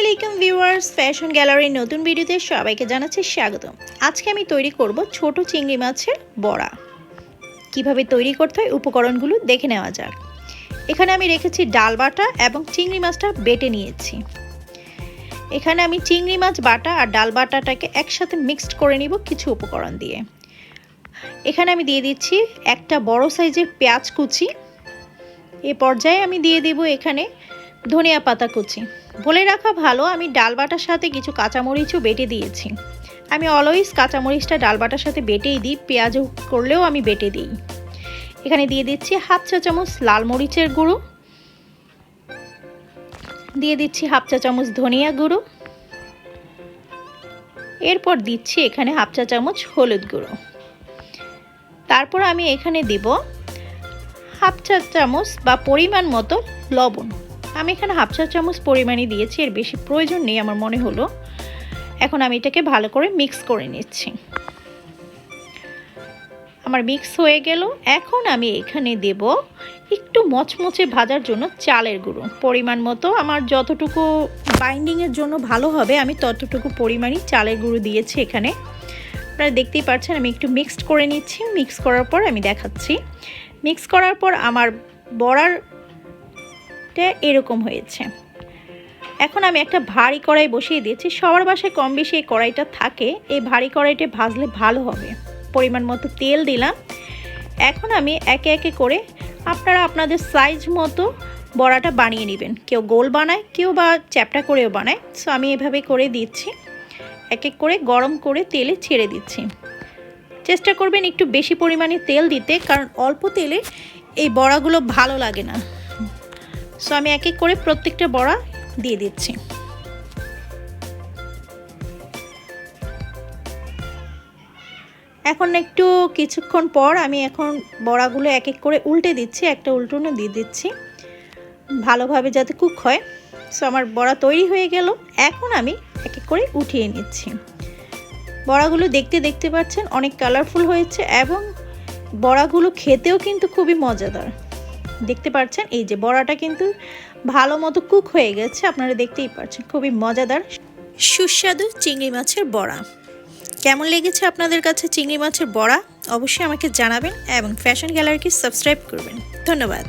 আলাইকুম viewers, fashion গ্যালারির নতুন ভিডিওতে সবাইকে জানাচ্ছি স্বাগত আজকে আমি তৈরি করব ছোট চিংড়ি মাছের বড়া। কীভাবে তৈরি করতে হয় উপকরণগুলো দেখে নেওয়া যাক। এখানে আমি রেখেছি ডাল বাটা এবং চিংড়ি মাছটা বেটে নিয়েছি। এখানে আমি চিংড়ি মাছ বাটা আর ডাল বাটাটাকে একসাথে মিক্সড করে নিব কিছু উপকরণ দিয়ে। এখানে আমি দিয়ে দিচ্ছি একটা বড় সাইজের পেঁয়াজ কুচি। এ পর্যায়ে আমি দিয়ে দেব এখানে ধনিয়া পাতা কুচি। বলে রাখা ভালো, আমি ডাল বাটার সাথে কিছু কাঁচামরিচও বেটে দিয়েছি। আমি অলওয়েজ কাঁচামরিচটা ডাল বাটার সাথে বেটেই দিই পেঁয়াজ করলেও আমি বেটে দিই। এখানে দিয়ে দিচ্ছি হাফ চা চামচ লাল মরিচের গুঁড়ো। দিয়ে দিচ্ছি হাফ চা চামচ ধনিয়া গুঁড়ো। এরপর দিচ্ছি এখানে হাফ চা চামচ হলুদ গুঁড়ো। তারপর আমি এখানে দিব হাফ চা চামচ বা পরিমাণ মতো লবণ। আমি এখানে হাফ চা চামচ পরিমাণই দিয়েছি, এর বেশি প্রয়োজন নেই আমার মনে হলো। এখন আমি এটাকে ভালো করে মিক্স করে নিচ্ছি। আমার মিক্স হয়ে গেল। এখন আমি এখানে দেব একটু মচমচে ভাজার জন্য চালের গুঁড়ো। পরিমাণ মতো আমার যতটুকু বাইন্ডিংয়ের জন্য ভালো হবে, আমি ততটুকু পরিমাণই চালের গুঁড়ো দিয়েছি এখানে। আপনারা দেখতেই পাচ্ছেন আমি একটু মিক্সড করে নিচ্ছি। মিক্স করার পর আমি দেখাচ্ছি। মিক্স করার পর আমার বড়ারটা এরকম হয়েছে। এখন আমি একটা ভারী কড়াই বসিয়ে দিয়েছি। সবার বাসায় কম বেশি এই কড়াইটা থাকে। এই ভারী কড়াইটা ভাজলে ভালো হবে। পরিমাণ মতো তেল দিলাম। এখন আমি একে একে করে আপনারা আপনাদের সাইজ মতো বড়াটা বানিয়ে নেবেন। কেউ গোল বানায়, কেউ বা চ্যাপটা করেও বানায়। সো আমি এভাবে করে দিচ্ছি। এক এক করে গরম করে তেলে ছেড়ে দিচ্ছি। চেষ্টা করবেন একটু বেশি পরিমাণে তেল দিতে, কারণ অল্প তেলে এই বড়াগুলো ভালো লাগে না। সো আমি এক এক করে প্রত্যেকটা বড়া দিয়ে দিচ্ছি। এখন একটু কিছুক্ষণ পর আমি এখন বড়াগুলো এক এক করে উল্টে দিচ্ছি, একটা উল্টোনো দিয়ে দিচ্ছি, ভালোভাবে যাতে কুক হয়। সো আমার বড়া তৈরি হয়ে গেল। এখন আমি এক এক করে উঠিয়ে নিচ্ছি। বড়াগুলো দেখতে দেখতে পাচ্ছেন অনেক কালারফুল হয়েছে এবং বড়াগুলো খেতেও কিন্তু খুবই মজাদার। দেখতে পাচ্ছেন এই যে বড়াটা কিন্তু ভালো মতো কুক হয়ে গেছে, আপনারা দেখতেই পাচ্ছেন খুবই মজাদার। সুস্বাদু চিংড়ি মাছের বড়া। কেমন লেগেছে আপনাদের কাছে চিংড়ি মাছের বড়া? অবশ্যই আমাকে জানাবেন এবং ফ্যাশন গ্যালারিকে সাবস্ক্রাইব করবেন। ধন্যবাদ।